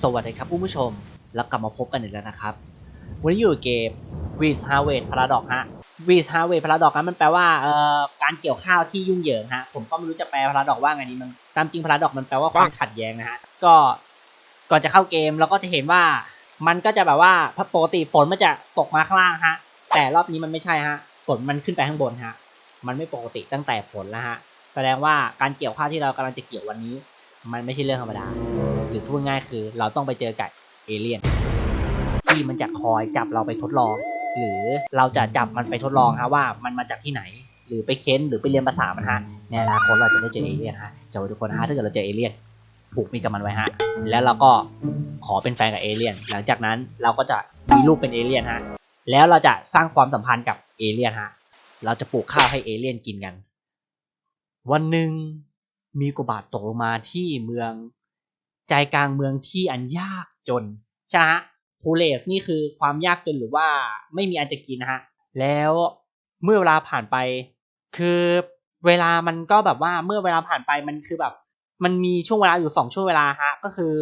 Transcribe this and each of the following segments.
สวัสดีครับผู้ชม แล้วกลับมาพบกันอีกแล้วนะครับ วันนี้อยู่เกม w e e z Harvest Paradox ฮะ w e e z Harvest Paradox นะมันแปลว่าเอ่อการเกี่ยวข้าวที่ยุ่งเหยิงฮะ ผมก็ไม่รู้จะแปล Paradox ว่าไงดีมันตามจริง Paradox มันแปลว่าความขัดแย้งนะฮะ ก็ก่อนจะเข้าเกมเราก็จะเห็นว่ามันก็จะแบบว่าปกติฝนมันจะตกมาข้างล่างฮะ แต่รอบนี้มันไม่ใช่ฮะ ฝนมันขึ้นไปข้างบนฮะ มันไม่ปกติตั้งแต่ฝนแล้วฮะ แสดงว่าการเกี่ยวข้าวที่เรากำลังจะเกี่ยววันนี้ มันไม่ใช่เรื่องธรรมดา หรือพูดง่ายคือ เราต้องไปเจอกับเอเลี่ยนที่มันจะคอยจับเราไปทดลอง หรือเราจะจับมันไปทดลองฮะว่ามันมาจากที่ไหน หรือไปเค้นหรือไปเรียนภาษามันฮะในอนาคตเราจะได้เจอเอเลี่ยนฮะจะทุกคนฮะถ้าเกิดเราเจอเอเลี่ยนผูกมิตรกับมันไว้ฮะแล้วเราก็ขอเป็นแฟนกับเอเลี่ยน หลังจากนั้นเราก็จะมีลูกเป็นเอเลี่ยนฮะแล้วเราจะสร้างความสัมพันธ์กับเอเลี่ยนฮะเราจะปลูกข้าวให้เอเลี่ยนกินกัน วันหนึ่งมีกบาตตกลงมาที่เมือง ใจกลางเมืองที่อันยากจนใช่ฮะพูเลสนี่คือความยากจนหรือว่าไม่มีอันจะกินนะฮะแล้วเมื่อเวลาผ่านไป คือเวลามันก็แบบว่าเมื่อเวลาผ่านไปมันคือแบบ มันมีช่วงเวลาอยู่สองช่วงเวลาฮะก็คือ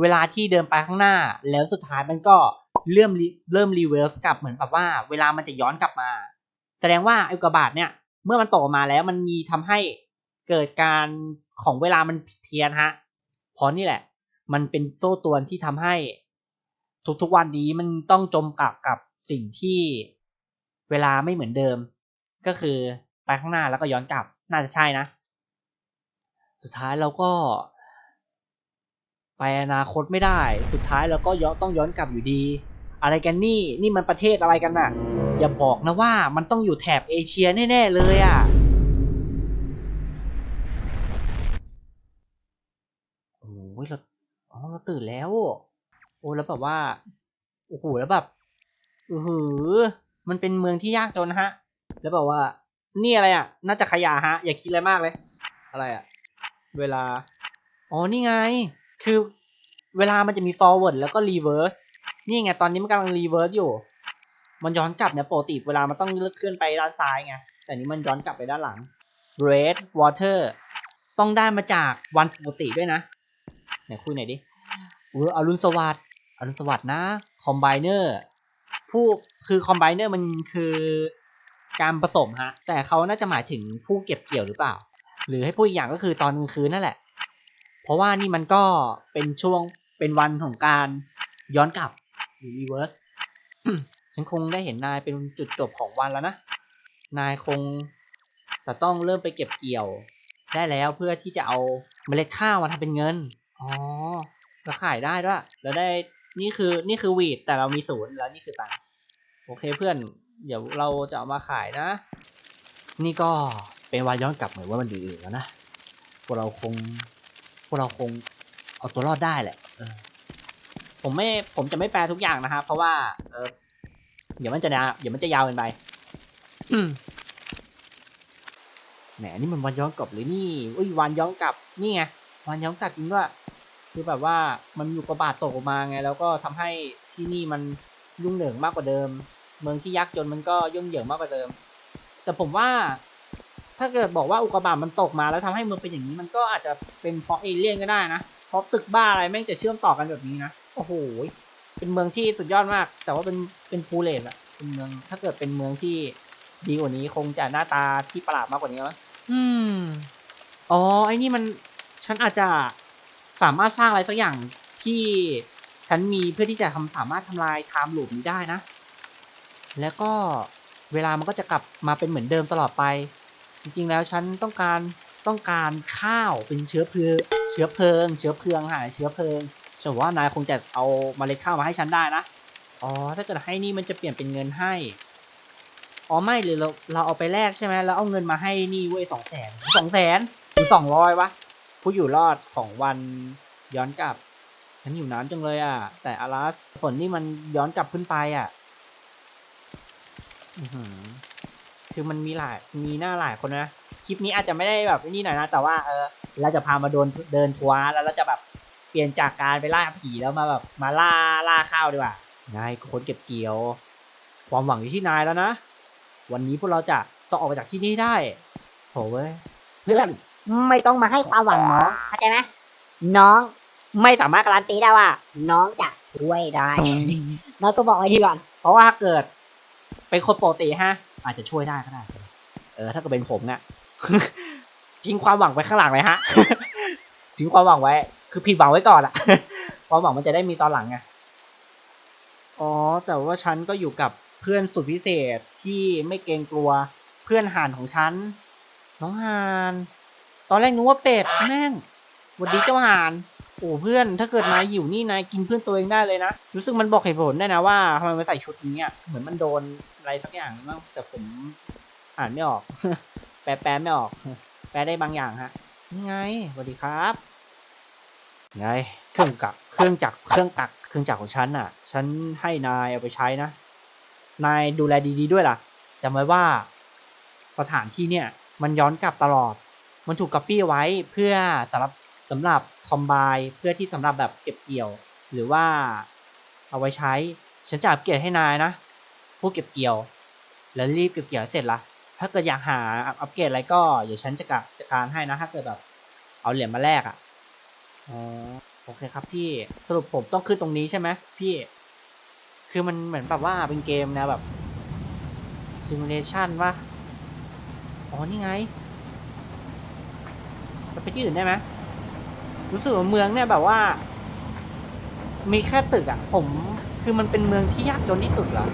เวลาที่เดินไปข้างหน้า แล้วสุดท้ายมันก็เริ่มเริ่มรีเวิร์สกลับเหมือนแบบว่า เวลามันจะย้อนกลับมา แสดงว่าอุกกาบาตเนี่ยเมื่อมันตกมาแล้วมันมีทำให้เกิดการของเวลามันเพี้ยนฮะ เพราะนี่แหละ มันเป็นโซ่ตรวนที่ทำให้ ทุกๆวันนี้มันต้องจมกับกับสิ่งที่เวลาไม่เหมือนเดิม ก็คือไปข้างหน้าแล้วก็ย้อนกลับน่าจะใช่นะ สุดท้ายเราก็ ไปอนาคตไม่ได้ สุดท้ายเราก็ย้อนต้องย้อนกลับอยู่ดี อะไรกันนี่นี่มันประเทศอะไรกันน่ะ อย่าบอกนะว่ามันต้องอยู่แถบเอเชียแน่ๆเลยอะอ้ยเราอ๋อเรา ตื่นแล้ว โอ้แล้วแบบว่าโอ้โหแล้วแบบอือหือ มันเป็นเมืองที่ยากจนฮะ แล้วแบบว่า นี่อะไรอะ น่าจะขยะฮะ อย่าคิดอะไรมากเลย อะไรอะ เวลา อ๋อ นี่ไง คือเวลามันจะมี forward แล้วก็ reverse นี่ไง ตอนนี้มันกำลัง reverse อยู่ มันย้อนกลับเนี่ยปกติเวลามันต้องเลือกเคลื่อนไปด้านซ้ายไง แต่นี้มันย้อนกลับไปด้านหลัง red water ต้องได้มาจากวันปกติด้วยนะ ไหนคุยหน่อยดิ เอออรุณสวัสดิ์อรุณสวัสดิ์นะคอมไบเนอร์ผู้คือคอมไบเนอร์มันคือการผสมฮะ แต่เขาน่าจะหมายถึงผู้เก็บเกี่ยวหรือเปล่า หรือให้พูดอีกอย่างก็คือตอนกลางคืนนั่นแหละ เพราะว่านี่มันก็เป็นช่วงเป็นวันของการย้อนกลับหรือรีเวิร์สฉันคงได้เห็นนายเป็นจุดจบของวันแล้วนะ นายคงแต่ต้องเริ่มไปเก็บเกี่ยว ได้แล้วเพื่อที่จะเอาเมล็ดข้าวมาทำเป็นเงิน อ๋อ แล้วขายได้ด้วยแล้วได้นี่คือนี่คือวีดแต่เรามีศูนย์แล้วนี่คือตังโอเคเพื่อน เดี๋ยวเราจะเอามาขายนะ นี่ก็เป็นวาย้อนกลับเหมือนว่ามันดีๆแล้วนะพวกเราคงพวกเราคงเอาตัวรอดได้แหละเออผมไม่ผมจะไม่แปลทุกอย่างนะครับเพราะว่า เออเดี๋ยวมันจะยาวเดี๋ยวมันจะยาวเกินไปแหมนี่มันวันย้อนกลับเลยนี่อุ้ยวันย้อนกลับนี่ไงวันย้อนกลับจริงด้วย คือแบบว่ามันอยู่กระบาดตกออกมาไง แล้วก็ทำให้ที่นี่มันยุ่งเหยิงมากกว่าเดิม เมืองที่ยากจนมันก็ยุ่งเหยิงมากกว่าเดิม แต่ผมว่า ถ้าเกิดบอกว่าอุกกาบาตมันตกมาแล้วทำให้เมืองเป็นอย่างนี้มันก็อาจจะเป็นเพราะเอเลี่ยนก็ได้นะเพราะตึกบ้าอะไรแม่งจะเชื่อมต่อกันแบบนี้นะโอ้โหเป็นเมืองที่สุดยอดมาก แต่ว่าเป็นเป็นฟูเลสอะเป็นเมือง ถ้าเกิดเป็นเมืองที่ดีกว่านี้คงจะหน้าตาที่ประหลาดมากกว่านี้มั้งอืม อ๋อ ไอ้นี่มัน ฉันอาจจะ สามารถสร้างอะไรสักอย่างที่ฉันมีเพื่อที่จะทำสามารถทำลายไทม์ลูปนี้ได้นะ แล้วก็เวลามันก็จะกลับมาเป็นเหมือนเดิมตลอดไป จริงๆแล้วฉันต้องการต้องการข้าวเป็นเชื้อเพลิง เชื้อเพลิง เชื้อเพลิงหาเชื้อเพลิงฉันว่านายคงจะเอาเมล็ดข้าวมาให้ฉันได้นะอ๋อถ้าเกิดให้นี่มันจะเปลี่ยนเป็นเงินให้อ๋อไม่หรือเราเราเอาไปแลกใช่ไหมแล้วเอาเงินมาให้นี่เว้ยสองแสนสองแสนหรือสองร้อยวะ ผู้อยู่รอดของวันย้อนกลับฉันอยู่น้ำจังเลยอะ แต่อารัสผลนี่มันย้อนกลับขึ้นไปอะอคือมันมีหลายมีหน้าหลายคนนะคลิปนี้อาจจะไม่ได้แบบนี่หน่อยนะ แต่ว่าเออเราจะพามาโดนเดินทัวร์แล้วเราจะแบบเปลี่ยนจากการไปล่าผีแล้วมาแบบมาล่าล่าข้าวดีกว่านายคนเก็บเกี่ยว ความหวังอยู่ที่นายแล้วนะ วันนี้พวกเราจะต้องออกไปจากที่นี่ได้โหเว้ยเพื่อน ไม่ต้องมาให้ความหวังน้องเข้าใจไหมน้องไม่สามารถการันตีได้ว่า น้องจะช่วยได้เราก็บอกไว้ทีก่อนเพราะว่าเกิด เป็นคนปกติฮะ อาจจะช่วยได้ก็ได้ เออ ถ้าเกิดเป็นผมเนี่ยทิ้งความหวังไว้ข้างหลังเลยฮะทิ้งความหวังไว้ คือผิดหวังไว้ก่อนอะความหวังมันจะได้มีตอนหลังไงอ๋อ แต่ว่าฉันก็อยู่กับเพื่อนสุดพิเศษที่ไม่เกรงกลัวเพื่อนห่านของฉัน น้องห่าน ตอนแรกนึกว่าเป็ดแม่งสวัสดีเจ้าห่านโอ้เพื่อนถ้าเกิดนายหิวนี่นายกินเพื่อนตัวเองได้เลยนะ รู้สึกมันบอกเหตุผลได้นะว่าทำไมมันใส่ชุดนี้อะเหมือนมันโดนอะไรสักอย่างมั้งแต่ผมอ่านไม่ออก แปลแปลไม่ออก แปลได้บางอย่างฮะนี่ไงสวัสดีครับไงเครื่องกักเครื่องจักรเครื่องกักเครื่องจักรของฉันอะ ฉันให้นายเอาไปใช้นะ นายดูแลดีๆด้วยล่ะจำไว้ว่าสถานที่เนี่ย มันย้อนกลับตลอด มันถูกก๊อปปี้ไว้เพื่อสำหรับสำหรับคอมไบเพื่อที่สำหรับแบบเก็บเกี่ยว หรือว่าเอาไว้ใช้ ฉันจะอัปเกรดให้นายนะ ผู้เก็บเกี่ยว แล้วรีบเก็บเกี่ยวเสร็จละถ้าเกิดอยากหาอัปเกรดอะไรก็เดี๋ยวฉันจะกะจัดการให้นะถ้าเกิดแบบเอาเหรียญมาแลกอะอ๋อโอเคครับพี่สรุปผมต้องขึ้นตรงนี้ใช่ไหมพี่ คือมันเหมือนแบบว่าเป็นเกมนวแบบซิมูเลชันวะอ๋อนี่ไง ไปที่อื่นได้ไหมรู้สึกว่าเมืองเนี่ยแบบว่า มีแค่ตึกอะผม คือมันเป็นเมืองที่ยากจนที่สุดเหรอ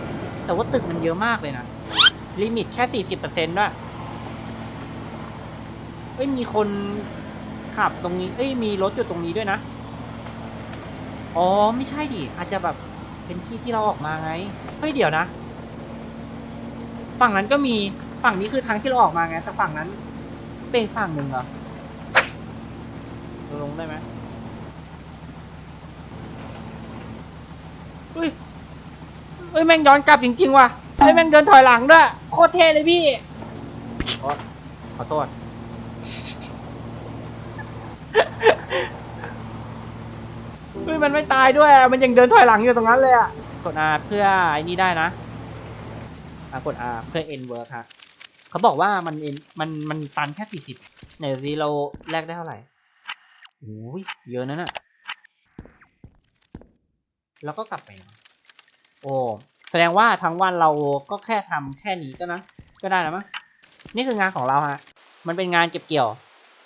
แต่ว่าตึกมันเยอะมากเลยนะลิมิตแค่สี่สิบเปอร์เซ็นต์ด้วยเอ้ยมีคนขับตรงนี้ เอ้ยมีรถอยู่ตรงนี้ด้วยนะ อ๋อไม่ใช่ดิ อาจจะแบบเป็นที่ที่เราออกมาไง เฮ้ยเดี๋ยวนะ ฝั่งนั้นก็มี ฝั่งนี้คือทางที่เราออกมาไง แต่ฝั่งนั้นเป็นฝั่งหนึ่งเหรอ งได้ไหมเฮ้ยเฮ้ยแม่งย้อนกลับจริงๆว่ะเฮ้ยแม่งเดินถอยหลังด้วยโคตรเท่เลยพี่ขอขอโทษ เฮ้ยมันไม่ตายด้วยอะมันยังเดินถอยหลังอยู่ตรงนั้นเลยอะกด R เพื่อไอ้นี่ได้นะอะกด R เพื่อ N work ฮะเขาบอกว่ามัน N มันมันตันแค่สี่สิบไหนดูสิเราแลกได้เท่าไหร่ โอ้ยเยอะนะน่ะแล้วก็กลับไปนะโอ้แสดงว่าทั้งวันเราก็แค่ทำแค่นี้ก็นะ ก็ได้แล้วมั้งนี่คืองานของเราฮะ มันเป็นงานเก็บเกี่ยว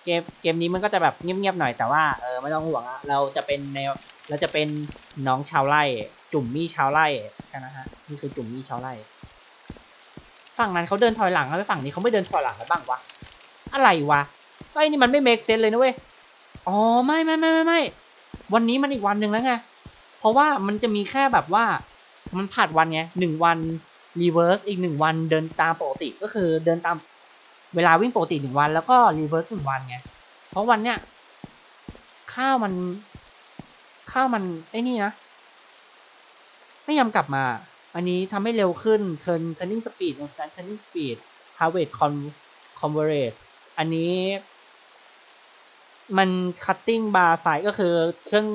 เกมเกมนี้มันก็จะแบบเงียบๆหน่อยแต่ว่าเออไม่ต้องห่วงอะเราจะเป็นแนวเราจะเป็นน้องชาวไร่ จุ่มมี่ชาวไร่กันนะฮะนี่คือจุ่มมี่ชาวไร่ฝั่งนั้นเขาเดินถอยหลังแล้วฝั่งนี้เขาไม่เดินถอยหลังแล้วบ้างวะอะไรวะไอ้นี่มันไม่เมคเซนเลยนะเว้ย อ๋อไม่ไม่ไม่ไม่ไม่วันนี้มันอีกวันหนึ่งแล้วไง เพราะว่ามันจะมีแค่แบบว่ามันผ่านวันไงหนึ่งวันรีเวิร์สอีกหนึ่งวันเดินตามปกติก็คือเดินตามเวลาวิ่งปกติหนึ่งวันแล้วก็รีเวิร์สหนึ่งวันไง เพราะวันเนี้ยข้าวมันข้าวมันไอ้นี่นะไม่ยอมกลับมา อันนี้ทำให้เร็วขึ้น turn turning speed instant turning speed harvest con converge อันนี้ มันคัตติ้งบาร์ไซก็คือเครื่อง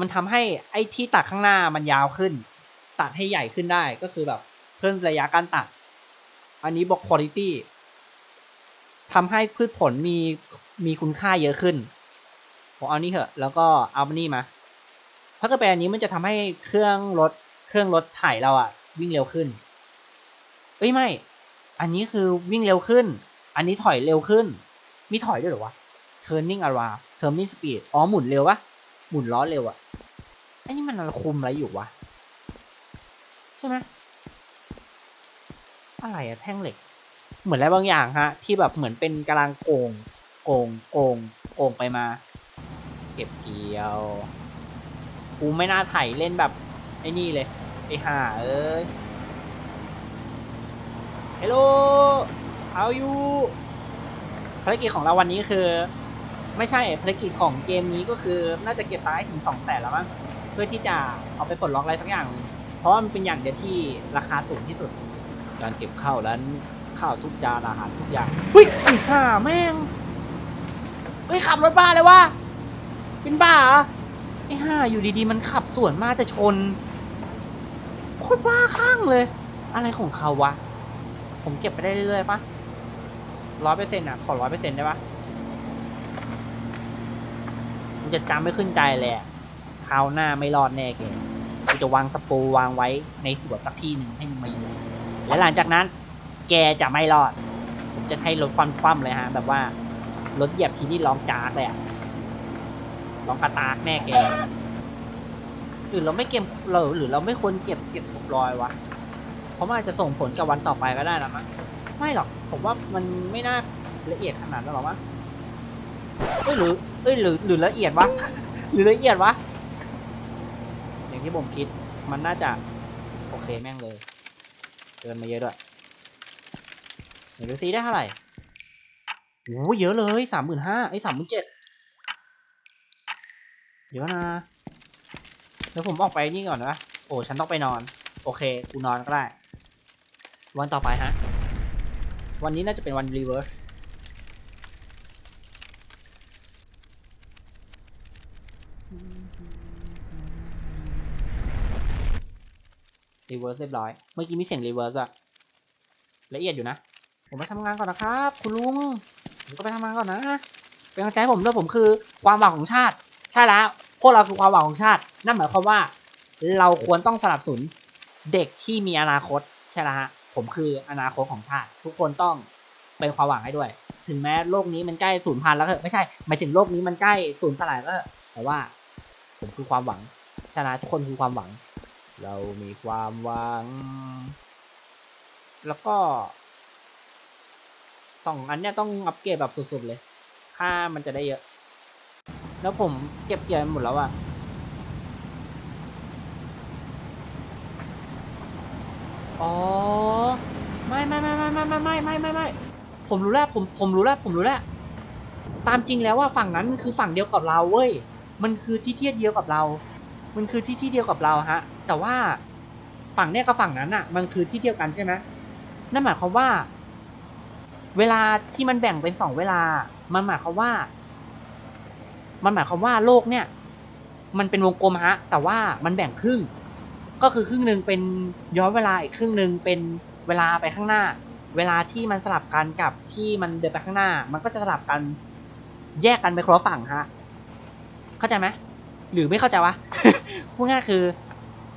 มันทำให้ไอ้ที่ตัดข้างหน้ามันยาวขึ้น ตัดให้ใหญ่ขึ้นได้ก็คือแบบเพิ่มระยะการตัด อันนี้บอกคุณภาพทำให้พืชผลมีมีคุณค่าเยอะขึ้นผมเอานี่เถอะ แล้วก็เอานี่มา ถ้าเกิดเป็นอันนี้มันจะทำให้เครื่องรถเครื่องรถไถเราอะวิ่งเร็วขึ้น เอ้ยไม่ อันนี้คือวิ่งเร็วขึ้น อันนี้ถอยเร็วขึ้น มีถอยด้วยหรอวะ turning around turning speed อ๋อ หมุนเร็วปะหมุนล้อเร็วอะไอ้นี่มันอะคุมอะไรอยู่วะ ใช่ไหมอะไรอะแท่งเหล็ก เหมือนอะไรบางอย่างฮะ ที่แบบเหมือนเป็นกำลังโกง โกง โกง โกงไปมา เก็บเกี่ยว กูไม่น่าไถเล่นแบบ ไอ้นี่เลย ไอ้ห่าเอ้ย Hello how you ภารกิจของเราวันนี้คือ ไม่ใช่ภารกิจของเกมนี้ก็คือน่าจะเก็บตังให้ถึงสองแสนแล้วมั้งเพื่อที่จะเอาไปปลดล็อกอะไรสักอย่าง เพราะว่ามันเป็นอย่างเดียวที่ราคาสูงที่สุด การเก็บข้าวนั้นข้าวทุกจานอาหารทุกอย่างเฮ้ยไอ้ห่าแม่งเฮ้ยขับรถบ้าเลยวะเป็นบ้าเหรอไอ้ห่าอยู่ดีๆ มันขับสวนมาจะชนโคตรบ้าข้างเลย อะไรของเขาวะ ผมเก็บไปได้เรื่อยๆปะร้อยเปอร์เซ็นต์อะ ขอร้อยเปอร์เซ็นต์ได้ปะ มันจะจำไม่ขึ้นใจเลยคราวหน้าไม่รอดแน่แกกูจะวางตะปูวางไว้ในสวนสักที่หนึ่งให้มึงมายิงและหลังจากนั้น แกจะไม่รอด ผมจะให้รถควันคว่ำเลยฮะ แบบว่ารถเหยียบทีนี่ร้องจากเลยอะร้องกระตากแน่แกหรือเราไม่เก็บเราหรือเราไม่ควรเก็บเก็บครบรอยวะ เพราะมันอาจจะส่งผลกับวันต่อไปก็ได้นะมั้งไม่หรอก ผมว่ามันไม่น่าละเอียดขนาดนั้นหรอกมั้ง เอ้ยหรือเอ้ยหรือหรือละเอียดวะ หรือละเอียดวะ อย่างที่ผมคิดมันน่าจะ โอเคแม่งเลยเกินมาเยอะด้วยเดี๋ยวดูซิได้เท่าไหร่โอ้เยอะเลยสามหมื่นห้าไอ้สามหมื่นเจ็ดเดี๋ยวนะเดี๋ยวผมออกไปนี่ก่อนนะโอ้ฉันต้องไปนอน โอเคกูนอนก็ได้ วันต่อไปฮะ วันนี้น่าจะเป็นวันรีเวิร์ส รีเวิร์สเรียบร้อย เมื่อกี้มีเสียงรีเวิร์สอะละเอียดอยู่นะ ผมไปทำงานก่อนนะครับ คุณลุง ผมก็ไปทำงานก่อนนะ เป็นกำลังใจผมด้วยผมคือความหวังของชาติ ใช่แล้ว พวกเราคือความหวังของชาติ นั่นหมายความว่า เราควรต้องสนับสนุนเด็กที่มีอนาคต ใช่แล้วฮะ ผมคืออนาคตของชาติ ทุกคนต้องเป็นความหวังให้ด้วย ถึงแม้โลกนี้มันใกล้สูญพันธุ์แล้วเถอะไม่ใช่หมายถึงโลกนี้มันใกล้สูญสลายแล้วแต่ว่า ผมคือความหวังช่แล้วทุกคนคือความหวัง เรามีความหวัง แล้วก็สองอันเนี้ยต้องอัปเกรดแบบสุดๆเลย ค่ามันจะได้เยอะ แล้วผมเก็บเกี่ยวหมดแล้วอะอ๋อ ไม่ไม่ไม่ไม่ไม่ไม่ไม่ไม่ไม่ไม่ผมรู้แล้วผมผมรู้แล้วผมรู้แล้ว ตามจริงแล้วว่าฝั่งนั้นคือฝั่งเดียวกับเราเว้ย มันคือที่เทียบเดียวกับเรา มันคือที่ที่เดียวกับเราฮะ แต่ว่าฝั่งเนี้ยกับฝั่งนั้นอะมันคือที่เดียวกันใช่ไหมนั่นหมายความว่า เวลาที่มันแบ่งเป็นสองเวลา มันหมายความว่า มันหมายความว่าโลกเนี่ย มันเป็นวงกลมฮะ แต่ว่ามันแบ่งครึ่ง ก็คือครึ่งหนึ่งเป็นย้อนเวลาอีกครึ่งหนึ่งเป็นเวลาไปข้างหน้า เวลาที่มันสลับกันกับที่มันเดินไปข้างหน้า มันก็จะสลับกัน แยกกันไปคนละฝั่งฮะ เข้าใจไหมหรือไม่เข้าใจวะพูดง่ายคือ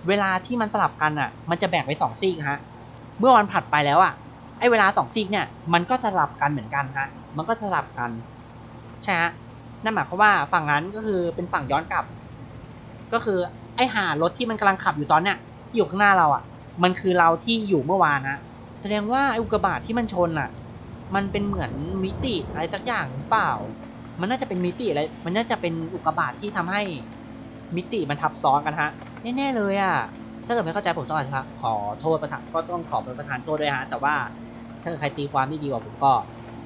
เวลาที่มันสลับกันอะ มันจะแบ่งไปสองซีกฮะ เมื่อวันผัดไปแล้วอะ ไอ้เวลาสองซีกเนี่ย มันก็สลับกันเหมือนกันฮะ มันก็สลับกัน ใช่ฮะ นั่นหมายความว่าฝั่งนั้นก็คือเป็นฝั่งย้อนกลับ ก็คือไอ้หารถที่มันกำลังขับอยู่ตอนเนี้ยที่อยู่ข้างหน้าเราอะ มันคือเราที่อยู่เมื่อวานฮะแสดงว่าไอ้อุกกาบาตที่มันชนอะ มันเป็นเหมือนมิติอะไรสักอย่างหรือเปล่า มันน่าจะเป็นมิติอะไร มันน่าจะเป็นอุกกาบาตที่ทำให้มิติมันทับซ้อนกันฮะ แน่ๆเลยอะ ถ้าเกิดไม่เข้าใจผมต้องอธิบายขอโทษประธานก็ต้องขอเป็นประธานโทษด้วยฮะ แต่ว่าถ้าเกิดใครตีความที่ดีกว่าผมก็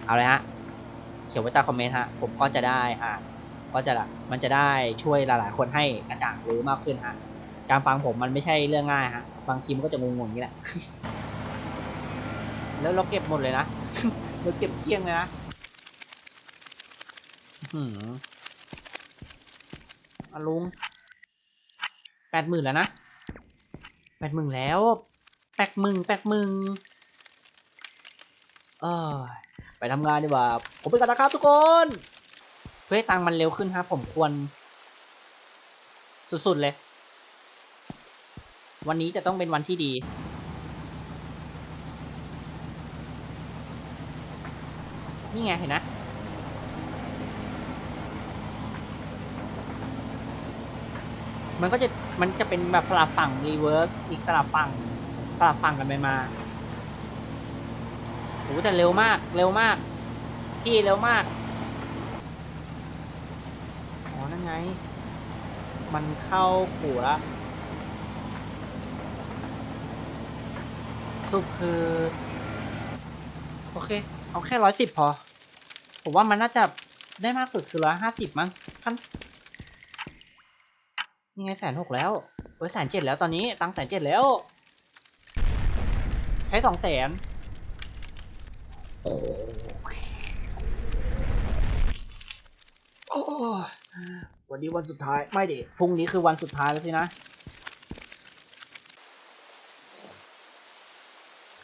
เอาเลยฮะ เขียนไว้ใต้คอมเมนต์ฮะ ผมก็จะได้อ่านก็จะมันจะได้ช่วยหลายๆ คนให้กระจ่างรู้มากขึ้นฮะ การฟังผมมันไม่ใช่เรื่องง่ายฮะ บางทีมันก็จะงงๆอย่างนี้แหละ แล้วเราเก็บหมดเลยนะเราเก็บเกลี้ยงเลยนะอือออะลุง แปดหมื่นแล้วนะแปดหมื่นแล้วแปดหมื่นแปดหมื่นเออไปทำงานดีกว่า ผมไปกันนะครับทุกคน เพื่อให้ตังมันเร็วขึ้นครับผมควร สุดๆเลย วันนี้จะต้องเป็นวันที่ดี นี่ไงเห็นนะ มันก็จะมันจะเป็นแบบสลับฝั่งรีเวิร์สอีกสลับฝั่งสลับฝั่งกันไปมาโอ้แต่เร็วมากเร็วมาก พี่เร็วมากอ๋อนั่นไง มันเข้าขู่ล้วสุดคือ โอเค เอาแค่ร้อยสิบพอ ผมว่ามันน่าจะได้มากสุดคือร้อยห้าสิบมั้งพัน นี่ไงแสนหกแล้วโอ้ยแสนเจ็ดแล้วตอนนี้ตังแสนเจ็ดแล้ว ใช้สองแสนโอ้ยวันนี้วันสุดท้ายไม่ดิพรุ่งนี้คือวันสุดท้ายแล้วสินะ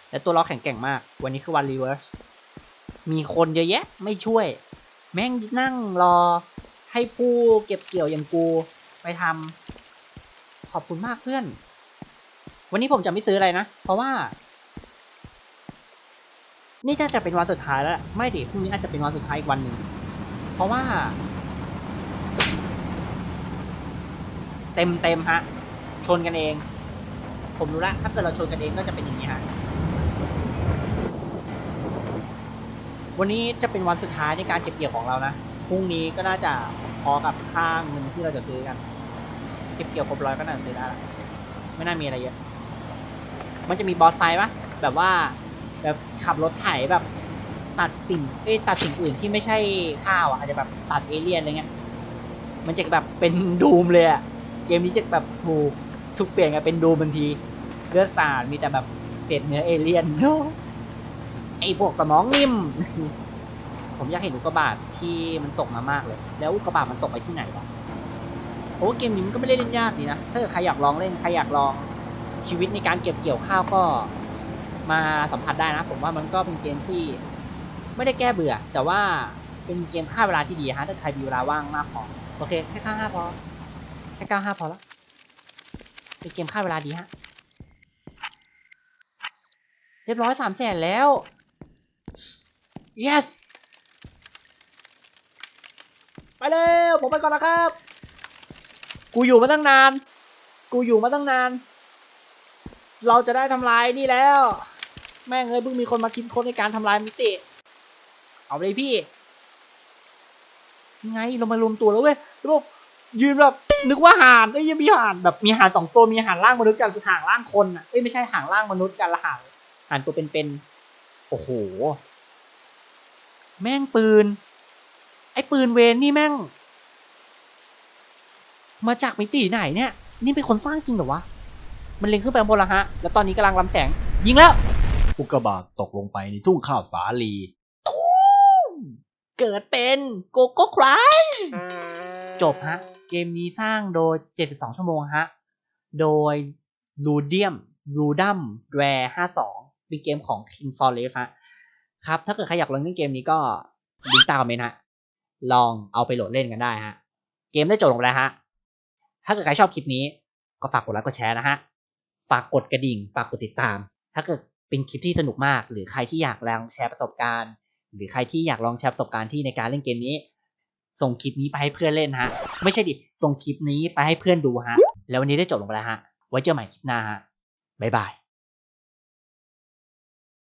และตัวเราแข็งแกร่งมาก วันนี้คือวันรีเวิร์ส มีคนเยอะแยะ ไม่ช่วย แม่งนั่งรอให้ผู้เก็บเกี่ยวอย่างกูไปทำ ขอบคุณมากเพื่อน วันนี้ผมจะไม่ซื้ออะไรนะ เพราะว่า นี่น่าจะเป็นวันสุดท้ายแล้ว ไม่ดิพรุ่งนี้อาจจะเป็นวันสุดท้ายอีกวันหนึ่ง เพราะว่า เต็มเต็มฮะ ชนกันเอง ผมรู้ล้วถ้าเกิดเราชนกันเองก็จะเป็นอย่างนี้ฮะ วันนี้จะเป็นวันสุดท้ายในการเก็บเกี่ยวของเรานะ พรุ่งนี้ก็น่าจะพอกับค่าเงินที่เราจะซื้อกัน ก็บเกี่ยวครบร้อยก็น่าจะซื้อได้ละไม่น่ามีอะไรเยอะ มันจะมีบอสไซด์ปะแบบว่าแบบขับรถไถแบบตัดสิ่งเอ้ยตัดสิ่งอื่นที่ไม่ใช่ข้าวอะอาจจะแบบตัดเอเลี่ยนอะไรเงี้ย มันจะแบบเป็นดูมเลยอะ เกมนี้จะแบบถูกถูกเปลี่ยนกันเป็นดูมทันทีเลือดสาดมีแต่แบบเศษเนื้อเอเลี่ยนโน้ไอพวกสมองนิ่ม ผมอยากเห็นอุกกาบาตที่มันตกมามากเลย แล้วอุกกาบาตมันตกไปที่ไหนวะ โอ้เกมนี้มันก็ไม่ได้เล่นยากดีนะ ถ้าใครอยากลองเล่น ใครอยากลองชีวิตในการเก็บเกี่ยวข้าวก็มาสัมผัสได้นะ ผมว่ามันก็เป็นเกมที่ไม่ได้แก้เบื่อ แต่ว่าเป็นเกมฆ่าเวลาที่ดีฮะ ถ้าใครมีเวลาว่างมากพอ โอเค แค่ข้าห้าพอ แค่เก้าห้าพอแล้วเป็นเกมฆ่าเวลาดีฮะ เรียบร้อยสามแสนแล้ว yes ไปเร็วผมไปก่อนนะครับ กูอยู่มาตั้งนาน กูอยู่มาตั้งนาน เราจะได้ทำลายนี่แล้ว แม่งเลยเพิ่งมีคนมาคิดค้นในการทำลายมิติ เอาเลยพี่ยังไงเรามารวมตัวแล้วเว้ยแล้วแบบยืนแบบนึกว่าห่านเอ้ยังมีห่านแบบมีห่านสองตัวมีห่านร่างมนุษย์กับห่านร่างคนอะเอ้ยไม่ใช่ห่านร่างมนุษย์กันละห่านห่านตัวเป็นๆโอ้โห แม่งปืน ไอ้ปืนเวนนี่แม่ง มาจากมิติไหนเนี่ย นี่เป็นคนสร้างจริงเหรอวะ มันเล็งขึ้นไปข้างบนและฮะ แล้วตอนนี้กำลังลำแสง ยิงแล้ว อุกกาบาตตกลงไปในทุ่งข้าวสาลีตูมเกิดเป็นโกโก้ครันจบฮะ เกมนี้สร้างโดย 72 ชั่วโมงฮะ โดยลูเดียมลูดัมแวร์52 เป็นเกมของ King f o r e s t ฮะ ครับ ถ้าเกิดใครอยากลองเล่นเกมนี้ก็ลิงก์ใต้คอมเมนต์ฮะ ลองเอาไปโหลดเล่นกันได้ฮะ เกมได้จบลงแล้วฮะ ถ้าเกิดใครชอบคลิปนี้ ก็ฝากกดไลค์กดแชร์นะฮะ ฝากกดกระดิ่ง ฝากกดติดตาม ถ้าเกิดเป็นคลิปที่สนุกมาก หรือใครที่อยากลองแชร์ประสบการณ์ หรือใครที่อยากลองแชร์ประสบการณ์ที่ในการเล่นเกมนี้ ส่งคลิปนี้ไปให้เพื่อนเล่นฮะ ไม่ใช่ดิ ส่งคลิปนี้ไปให้เพื่อนดูฮะ แล้ววันนี้ได้จบลงไปแล้วฮะ ไว้เจอใหม่คลิปหน้าฮะบ๊ายบาย